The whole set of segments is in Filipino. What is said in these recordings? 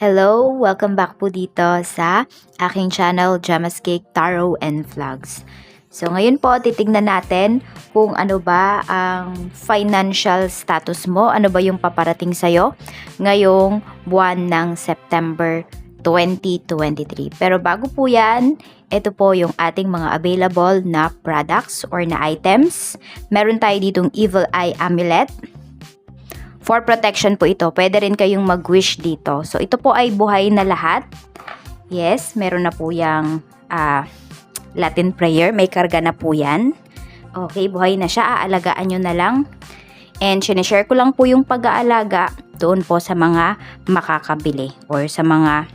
Hello! Welcome back po dito sa aking channel, Gemma's Cake, Tarot and Vlogs. So ngayon po, titignan natin kung ano ba ang financial status mo, ano ba yung paparating sa'yo ngayong buwan ng September 2023. Pero bago po yan, ito po yung ating mga available na products or na items. Meron tayo ditong Evil Eye Amulet, For protection po ito. Pwede rin kayong mag-wish dito. So, ito po ay buhay na lahat. Yes, meron na po yung ah, Latin prayer. May karga na po yan. Okay, buhay na siya. Aalagaan nyo na lang. And sinishare ko lang po yung pag-aalaga doon po sa mga makakabili or sa mga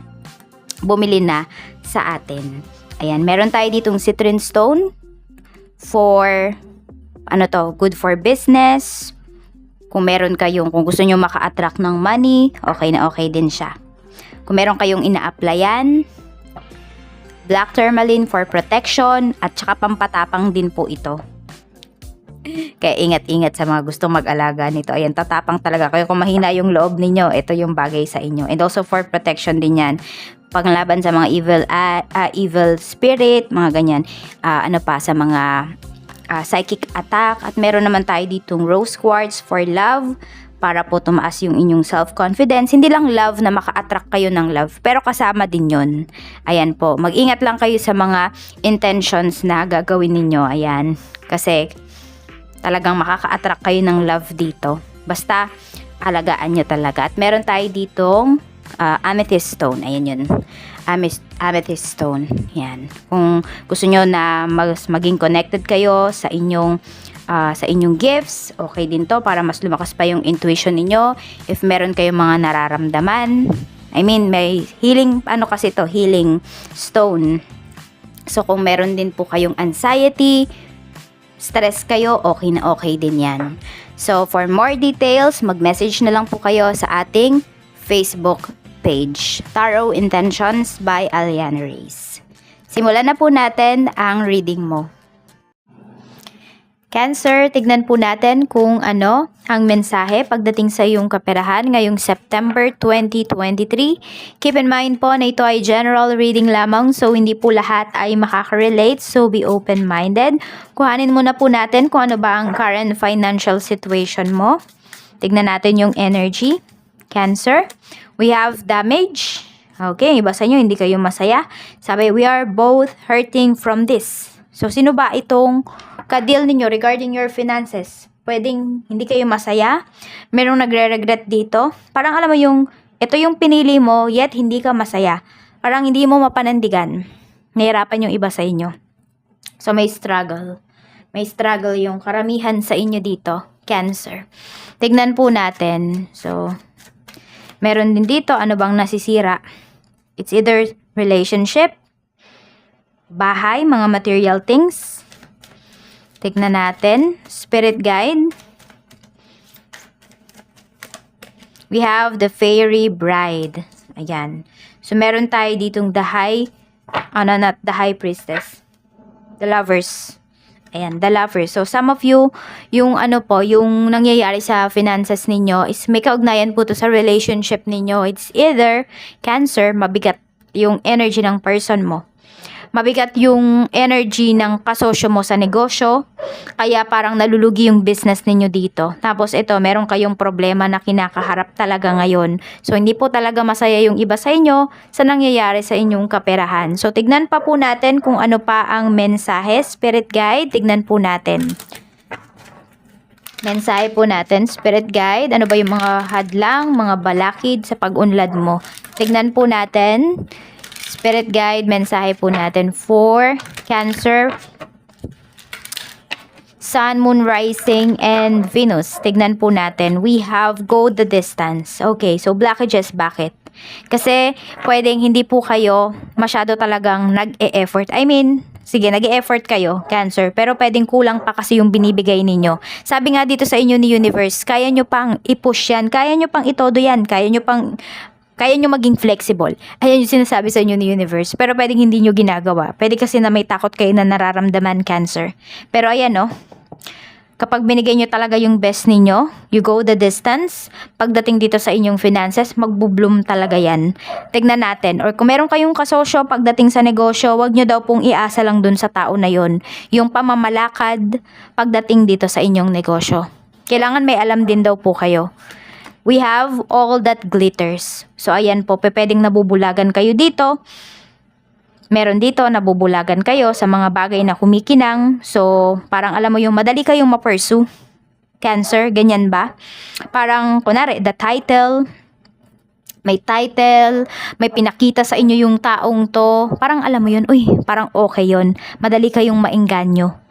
bumili na sa atin. Ayan, meron tayo ditong citron stone for ano to, good for business, kung meron kayong, kung gusto nyo maka-attract ng money, okay na okay din siya. Kung meron kayong ina-applyan, black tourmaline for protection, at saka pampatapang din po ito. Kaya ingat-ingat sa mga gustong mag-alaga nito. Ayan, tatapang talaga kayo. Kung mahina yung loob ninyo, ito yung bagay sa inyo. And also for protection din yan. Panglaban sa mga evil ah, ah, evil spirit, mga ganyan. Ah, ano pa, sa mga ah, psychic attack at meron naman tayo ditong rose quartz for love para po tumaas yung inyong self-confidence. Hindi lang love na maka-attract kayo ng love, pero kasama din yon. Ayan po, mag-ingat lang kayo sa mga intentions na gagawin ninyo. Ayan, kasi talagang makaka-attract kayo ng love dito. Basta, alagaan nyo talaga. At meron tayo ditong ah, amethyst stone. Ayan yun. Amethyst, amethyst stone. Yan. Kung gusto nyo na mas maging connected kayo sa inyong ah, sa inyong gifts, okay din to para mas lumakas pa yung intuition ninyo. If meron kayong mga nararamdaman, I mean, may healing, ano kasi to, healing stone. So, kung meron din po kayong anxiety, stress kayo, okay na okay din yan. So, for more details, mag-message na lang po kayo sa ating Facebook page, Tarot Intentions by Aliana Reyes. Simulan na po natin ang reading mo. Cancer, tignan po natin kung ano ang mensahe pagdating sa iyong kaperahan ngayong September 2023. Keep in mind po na ito ay general reading lamang so hindi po lahat ay makaka-relate so be open-minded. Kuhanin muna po natin kung ano ba ang current financial situation mo. Tignan natin yung energy. Cancer, we have damage. Okay, iba sa inyo, hindi kayo masaya. Sabi, we are both hurting from this. So, sino ba itong ka-deal ninyo regarding your finances? Pwedeng hindi kayo masaya? Merong nagre-regret dito? Parang alam mo yung, ito yung pinili mo, yet hindi ka masaya. Parang hindi mo mapanandigan. Nahirapan yung iba sa inyo. So, may struggle. May struggle yung karamihan sa inyo dito. Cancer. Tignan po natin. So, meron din dito, ano bang nasisira? It's either relationship, bahay, mga material things. Tignan natin. Spirit guide. We have the fairy bride. Ayan. So, meron tayo ditong the high, ano, not the high priestess. The lovers. Ayan, the lovers. So, some of you, yung ano po, yung nangyayari sa finances ninyo is may kaugnayan po to sa relationship ninyo. It's either cancer, mabigat yung energy ng person mo. Mabigat yung energy ng kasosyo mo sa negosyo, kaya parang nalulugi yung business ninyo dito. Tapos ito, meron kayong problema na kinakaharap talaga ngayon. So, hindi po talaga masaya yung iba sa inyo sa nangyayari sa inyong kaperahan. So, tignan pa po natin kung ano pa ang mensahe, spirit guide, tignan po natin. Mensahe po natin, spirit guide, ano ba yung mga hadlang, mga balakid sa pag-unlad mo. Tignan po natin, spirit guide, mensahe po natin for Cancer, Sun, Moon, Rising, and Venus. Tignan po natin. We have go the distance. Okay, so blockages, bakit? Kasi pwedeng hindi po kayo masyado talagang nag-e-effort. I mean, sige, nag-e-effort kayo, Cancer, pero pwedeng kulang pa kasi yung binibigay ninyo. Sabi nga dito sa inyo ni Universe, kaya nyo pang i-push yan, kaya nyo pang itodo yan, kaya nyo pang kaya nyo maging flexible. Ayan yung sinasabi sa inyo ni Universe. Pero pwedeng hindi nyo ginagawa. Pwede kasi na may takot kayo na nararamdaman cancer. Pero ayan no, Kapag binigay nyo talaga yung best ninyo, you go the distance, pagdating dito sa inyong finances, magbubloom talaga yan. Tignan natin. Or kung meron kayong kasosyo pagdating sa negosyo, wag nyo daw pong iasa lang dun sa tao na yon. Yung pamamalakad pagdating dito sa inyong negosyo. Kailangan may alam din daw po kayo. We have all that glitters. So ayan po, pwedeng nabubulagan kayo dito. Meron dito, nabubulagan kayo sa mga bagay na kumikinang. So, parang alam mo yung madali kayong ma-pursue. Cancer, ganyan ba? Parang, kunwari, the title, may title, may pinakita sa inyo yung taong to. Parang alam mo yun, uy, parang okay yun. Madali kayong maengganyo.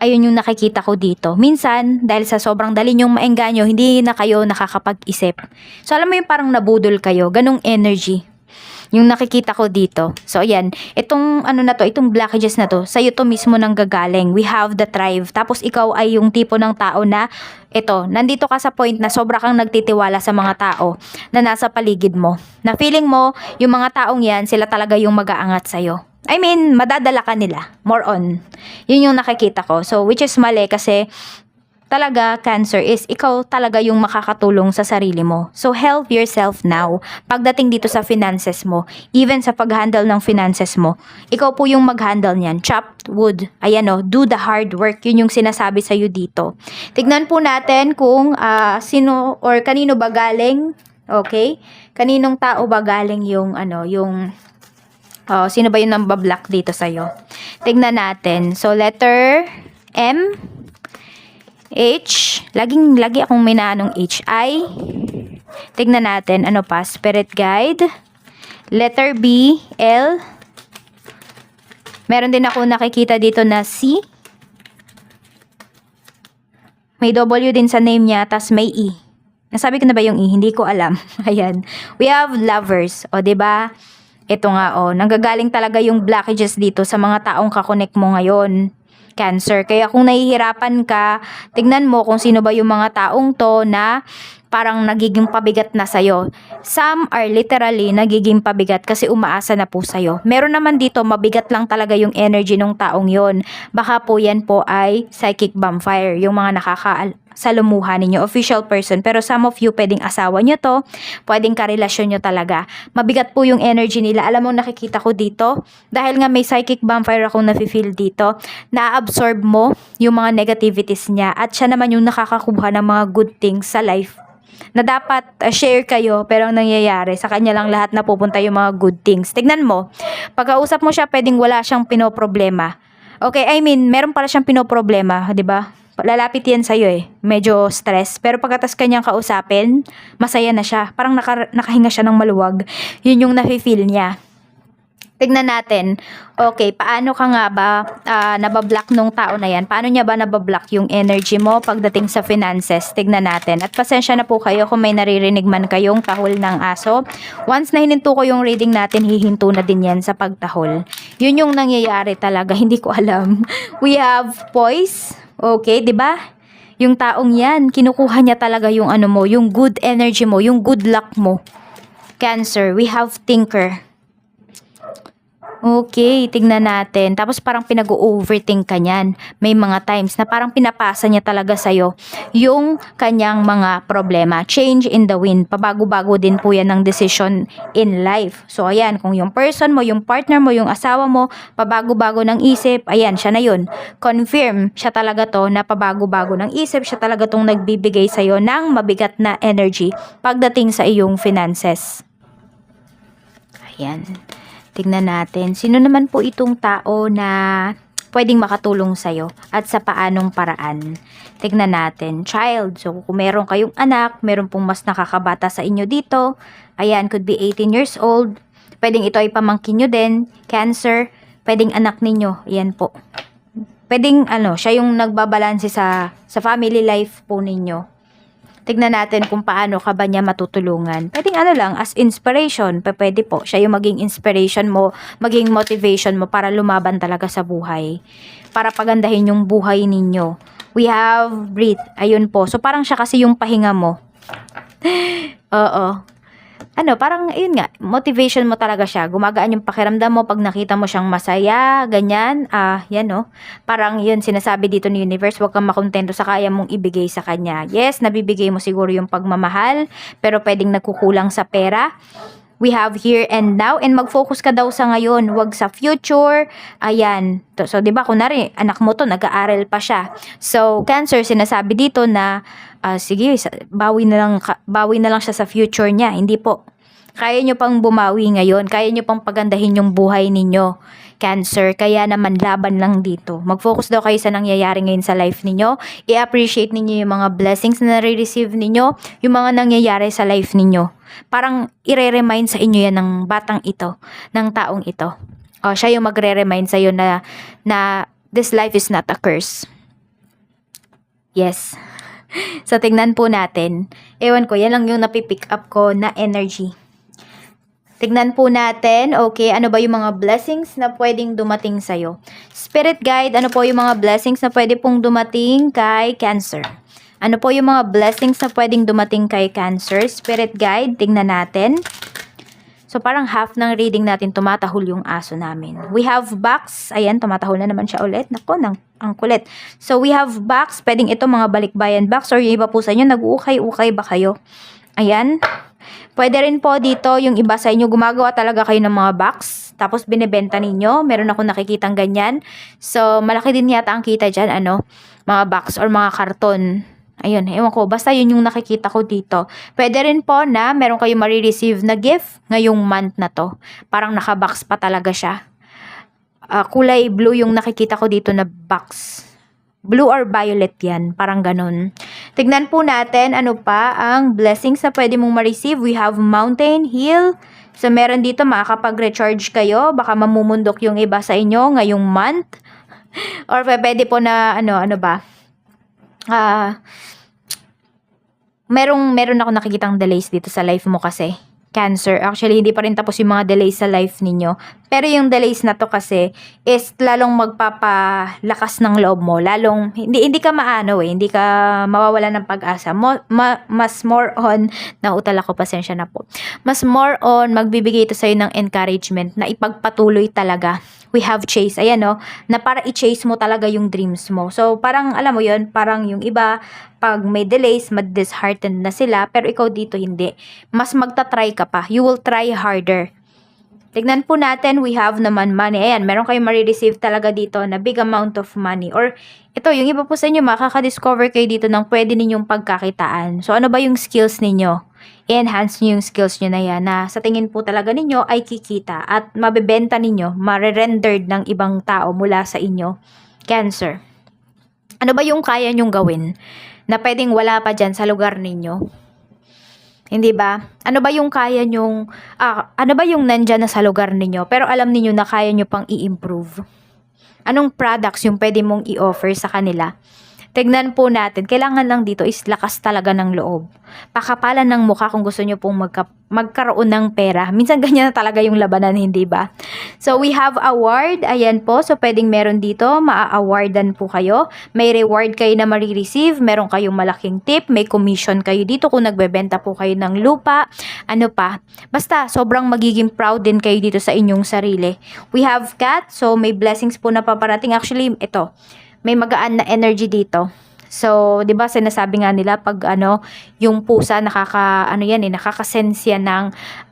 Ayun yung nakikita ko dito. Minsan, dahil sa sobrang dali nyong maengganyo, hindi na kayo nakakapag-isip. So, alam mo yung parang nabudol kayo, ganong energy yung nakikita ko dito. So, ayan. Itong, ano na to, itong blockages na to, sa'yo to mismo nang gagaling. We have the thrive. Tapos, ikaw ay yung tipo ng tao na, ito, nandito ka sa point na sobra kang nagtitiwala sa mga tao na nasa paligid mo. Na feeling mo, yung mga taong yan, sila talaga yung mag-aangat sa'yo. I mean, madadala ka nila. More on. Yun yung nakikita ko. So, which is mali kasi talaga cancer is ikaw talaga yung makakatulong sa sarili mo. So help yourself now. Pagdating dito sa finances mo, even sa pag-handle ng finances mo, ikaw po yung mag-handle niyan. Chopped wood. Ayan o, do the hard work. Yun yung sinasabi sa'yo dito. Tignan po natin kung ah, sino or kanino ba galing. Okay? Kaninong tao ba galing yung ano, yung Oh, sino ba yung nambablock dito sa'yo? Tignan natin. So, letter M, H, laging, lagi akong may naanong H, I. Tignan natin, ano pa, spirit guide. Letter B, L. Meron din ako nakikita dito na C. May W din sa name niya, tas may E. Nasabi ko na ba yung E? Hindi ko alam. Ayan. We have lovers. O, ba? Ito nga, o. Nanggagaling talaga yung blockages dito sa mga taong kakonek mo ngayon. Cancer. Kaya kung nahihirapan ka, tignan mo kung sino ba yung mga taong to na parang nagiging pabigat na sa'yo. Some are literally nagiging pabigat kasi umaasa na po sa'yo. Meron naman dito, mabigat lang talaga yung energy ng taong yon. Baka po yan po ay psychic vampire, yung mga nakaka salumuha ninyo, official person. Pero some of you, pwedeng asawa nyo to, pwedeng karelasyon nyo talaga. Mabigat po yung energy nila. Alam mo, nakikita ko dito, dahil nga may psychic vampire akong nafe-feel dito, na-absorb mo yung mga negativities niya at siya naman yung nakakakuha ng mga good things sa life na dapat uh, share kayo pero ang nangyayari sa kanya lang lahat na pupunta yung mga good things. Tignan mo, pagkausap mo siya pwedeng wala siyang pinoproblema. Okay, I mean, meron pala siyang pinoproblema, 'di ba? Lalapit yan sa'yo eh. Medyo stress. Pero pagkatas kanyang kausapin, masaya na siya. Parang naka, nakahinga siya ng maluwag. Yun yung nafe-feel niya. Tignan natin, okay, paano ka nga ba ah, nabablock nung tao na yan? Paano niya ba nabablock yung energy mo pagdating sa finances? Tignan natin. At pasensya na po kayo kung may naririnig man kayong tahol ng aso. Once na hininto ko yung reading natin, hihinto na din yan sa pagtahol. Yun yung nangyayari talaga, hindi ko alam. We have poise, okay, di ba? Yung taong yan, kinukuha niya talaga yung ano mo, yung good energy mo, yung good luck mo. Cancer, we have thinker. Okay, tignan natin. Tapos parang pinag-overthink ka niyan. May mga times na parang pinapasa niya talaga sa'yo yung kanyang mga problema. Change in the wind. Pabago-bago din po yan ng decision in life. So ayan, kung yung person mo, yung partner mo, yung asawa mo, pabago-bago ng isip, ayan, siya na yun. Confirm, siya talaga to na pabago-bago ng isip, siya talaga tong nagbibigay sa'yo ng mabigat na energy pagdating sa iyong finances. Ayan. Tignan natin. Sino naman po itong tao na pwedeng makatulong sa'yo at sa paanong paraan. Tignan natin. Child. So, kung meron kayong anak, meron pong mas nakakabata sa inyo dito. Ayan, could be 18 years old. Pwedeng ito ay pamangkin nyo din. Cancer. Pwedeng anak ninyo. Ayan po. Pwedeng ano, siya yung nagbabalanse sa, sa family life po ninyo. Tignan natin kung paano ka ba niya matutulungan. Pwedeng ano lang, as inspiration, pwede po. Siya yung maging inspiration mo, maging motivation mo para lumaban talaga sa buhay. Para pagandahin yung buhay ninyo. We have breathe. Ayun po. So parang siya kasi yung pahinga mo. Oo. Ano, parang, ayun nga, motivation mo talaga siya. Gumagaan yung pakiramdam mo pag nakita mo siyang masaya, ganyan. Ah, yan no. Parang yun, sinasabi dito ni universe, huwag kang makontento sa kaya mong ibigay sa kanya. Yes, nabibigay mo siguro yung pagmamahal, pero pwedeng nagkukulang sa pera. We have here and now and mag-focus ka daw sa ngayon, wag sa future. Ayan. So, 'di ba kunari, anak mo to nag-aaral pa siya. So, Cancer sinasabi dito na ah, sige, bawi na lang bawi na lang siya sa future niya. Hindi po. Kaya nyo pang bumawi ngayon. Kaya nyo pang pagandahin yung buhay ninyo. Cancer, kaya naman laban lang dito. Mag-focus daw kayo sa nangyayari ngayon sa life ninyo. I-appreciate ninyo yung mga blessings na nare-receive ninyo, yung mga nangyayari sa life ninyo. Parang ire-remind sa inyo yan ng batang ito, ng taong ito. O, siya yung magre-remind sa iyo na, na this life is not a curse. Yes. So, tingnan po natin. Ewan ko, yan lang yung napipick up ko na energy. Tignan po natin, okay, ano ba yung mga blessings na pwedeng dumating sa'yo? Spirit guide, ano po yung mga blessings na pwede pong dumating kay Cancer? Ano po yung mga blessings na pwedeng dumating kay Cancer? Spirit guide, tingnan natin. So, parang half ng reading natin tumatahol yung aso namin. We have box. Ayan, tumatahol na naman siya ulit. Nako, nang, ang kulit. So, we have box. Pwedeng ito mga balikbayan box or yung iba po sa inyo, nag-ukay-ukay ba kayo? Ayan. Pwede rin po dito yung iba sa inyo, gumagawa talaga kayo ng mga box. Tapos binibenta ninyo. Meron ako nakikitang ganyan. So, malaki din yata ang kita dyan, ano, mga box or mga karton. Ayun, ewan ko. Basta yun yung nakikita ko dito. Pwede rin po na meron kayo marireceive na gift ngayong month na to. Parang nakabox pa talaga siya. Ah, kulay blue yung nakikita ko dito na box. Blue or violet yan. Parang ganun. Tignan po natin ano pa ang blessings na pwede mong ma-receive. We have mountain, hill. So, meron dito makakapag-recharge kayo. Baka mamumundok yung iba sa inyo ngayong month. Or pwede po na, ano, ano ba? Ah, merong, meron ako nakikitang delays dito sa life mo kasi. Cancer. Actually, hindi pa rin tapos yung mga delays sa life ninyo. Pero yung delays na to kasi is lalong magpapalakas ng loob mo. Lalong, hindi, hindi ka maano eh. Hindi ka mawawala ng pag-asa. Mo, ma, mas more on, nautal ako, pasensya na po. Mas more on, magbibigay ito sa'yo ng encouragement na ipagpatuloy talaga. We have chase. Ayan no, na para i-chase mo talaga yung dreams mo. So, parang, alam mo yon parang yung iba, pag may delays, mad-disheartened na sila, pero ikaw dito hindi. Mas magta-try ka pa. You will try harder. Tignan po natin, we have naman money. Ayan, meron kayong marireceive talaga dito na big amount of money. Or, ito, yung iba po sa inyo, makaka-discover kayo dito ng pwede ninyong pagkakitaan. So, ano ba yung skills ninyo? I-enhance nyo yung skills nyo na yan na sa tingin po talaga ninyo ay kikita at mabebenta ninyo, mare-rendered ng ibang tao mula sa inyo. Cancer. Ano ba yung kaya nyong gawin na pwedeng wala pa dyan sa lugar ninyo? Hindi ba? Ano ba yung kaya nyong, ah, ano ba yung nandyan na sa lugar ninyo, pero alam ninyo na kaya nyo pang i-improve? Anong products yung pwede mong i-offer sa kanila? Tignan po natin, kailangan lang dito is lakas talaga ng loob. Pakapalan ng mukha kung gusto nyo pong magka, magkaroon ng pera. Minsan ganyan na talaga yung labanan, hindi ba? So, we have award. Ayan po. So, pwedeng meron dito. Maa-awardan po kayo. May reward kayo na marireceive. Meron kayong malaking tip. May commission kayo dito kung nagbebenta po kayo ng lupa. Ano pa? Basta, sobrang magiging proud din kayo dito sa inyong sarili. We have cat. So, may blessings po na paparating. Actually, ito. May magaan na energy dito. So, 'di ba sinasabi nga nila pag ano, yung pusa nakaka ano yan eh, nakakasensya ng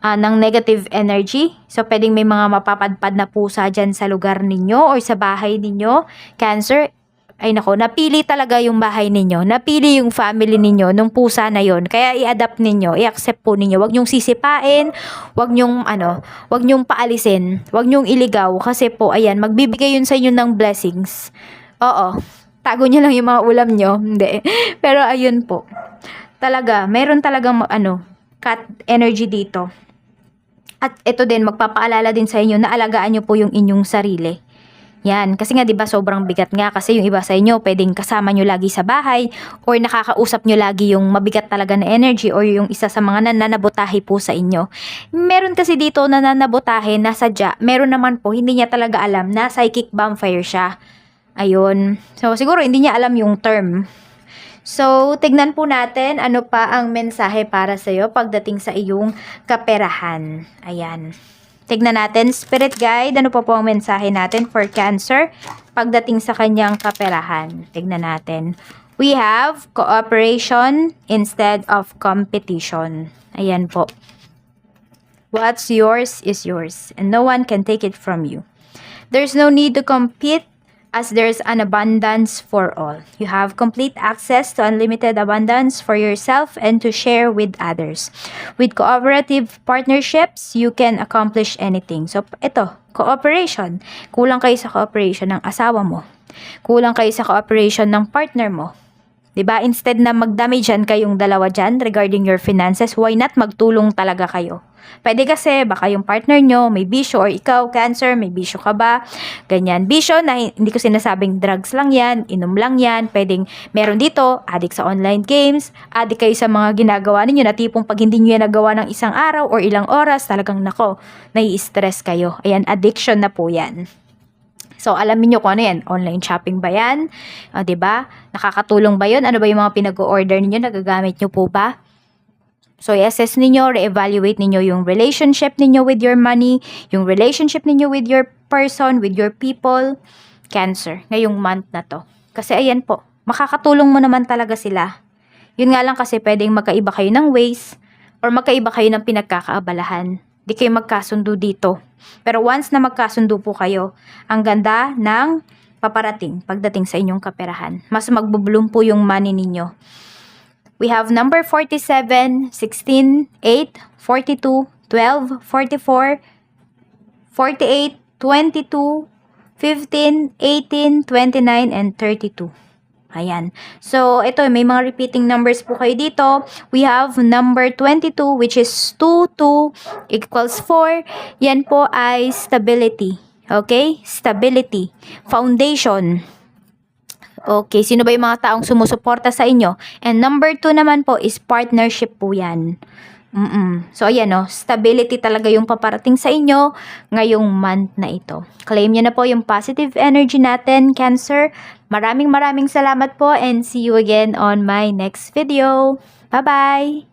ah, ng negative energy. So, pwedeng may mga mapapadpad na pusa diyan sa lugar ninyo or sa bahay ninyo. Cancer, ay nako, napili talaga yung bahay ninyo. Napili yung family ninyo nung pusa na yon. Kaya i-adapt ninyo, i-accept po ninyo. Huwag nyong sisipain, huwag nyong ano, huwag nyong paalisin, huwag nyong iligaw kasi po ayan, magbibigay yun sa inyo ng blessings. Oo. Tago niyo lang yung mga ulam nyo. Hindi. Pero ayun po. Talaga, meron talagang ano, cat energy dito. At ito din, magpapaalala din sa inyo na alagaan nyo po yung inyong sarili. Yan. Kasi nga, di ba, sobrang bigat nga. Kasi yung iba sa inyo, pwedeng kasama nyo lagi sa bahay or nakakausap nyo lagi yung mabigat talaga na energy or yung isa sa mga nananabotahe po sa inyo. Meron kasi dito nananabotahe na sadya. Meron naman po, hindi niya talaga alam na psychic vampire siya. Ayun. So, siguro hindi niya alam yung term. So, tignan po natin ano pa ang mensahe para sa iyo pagdating sa iyong kaperahan. Ayan. Tignan natin, Spirit Guide, ano pa po ang mensahe natin for Cancer pagdating sa kanyang kaperahan. Tignan natin. We have cooperation instead of competition. Ayan po. What's yours is yours, and no one can take it from you. There's no need to compete as there's an abundance for all. You have complete access to unlimited abundance for yourself and to share with others. With cooperative partnerships, you can accomplish anything. So, ito, cooperation. Kulang kayo sa cooperation ng asawa mo. Kulang kayo sa cooperation ng partner mo. 'Di ba? Instead na magdami dyan kayong dalawa dyan regarding your finances, why not magtulong talaga kayo? Pwede kasi baka yung partner nyo may bisyo or ikaw, cancer, may bisyo ka ba? Ganyan. Bisyo na hindi ko sinasabing drugs lang yan, inom lang yan, pwedeng meron dito, addict sa online games, addict kayo sa mga ginagawa ninyo na tipong pag hindi nyo yan nagawa ng isang araw or ilang oras, talagang nako, nai-stress kayo. Ayan, addiction na po yan. So, alamin nyo kung ano yan. Online shopping ba yan? O, ba? Nakakatulong ba yun? Ano ba yung mga pinag-order ninyo? Nagagamit nyo po ba? So, i-assess ninyo, re-evaluate ninyo yung relationship ninyo with your money, yung relationship ninyo with your person, with your people, cancer, ngayong month na to. Kasi ayan po, makakatulong mo naman talaga sila. Yun nga lang kasi pwedeng magkaiba kayo ng ways or magkaiba kayo ng pinagkakaabalahan. Di kayo magkasundo dito. Pero once na magkasundo po kayo, ang ganda ng paparating pagdating sa inyong kaperahan. Mas magbubloom po yung money ninyo. We have number 47, 16, 8, 42, 12, 44, 48, 22, 15, 18, 29, and 32. Ayan. So, ito, may mga repeating numbers po kayo dito. We have number 22, which is 2, 2 equals 4. Yan po ay stability. Okay? Stability. Foundation. Okay, sino ba yung mga taong sumusuporta sa inyo? And number 2 naman po is partnership po yan. Mm-mm. So, ayan o, stability talaga yung paparating sa inyo ngayong month na ito. Claim nyo na po yung positive energy natin, Cancer. Maraming maraming salamat po and see you again on my next video. Bye-bye!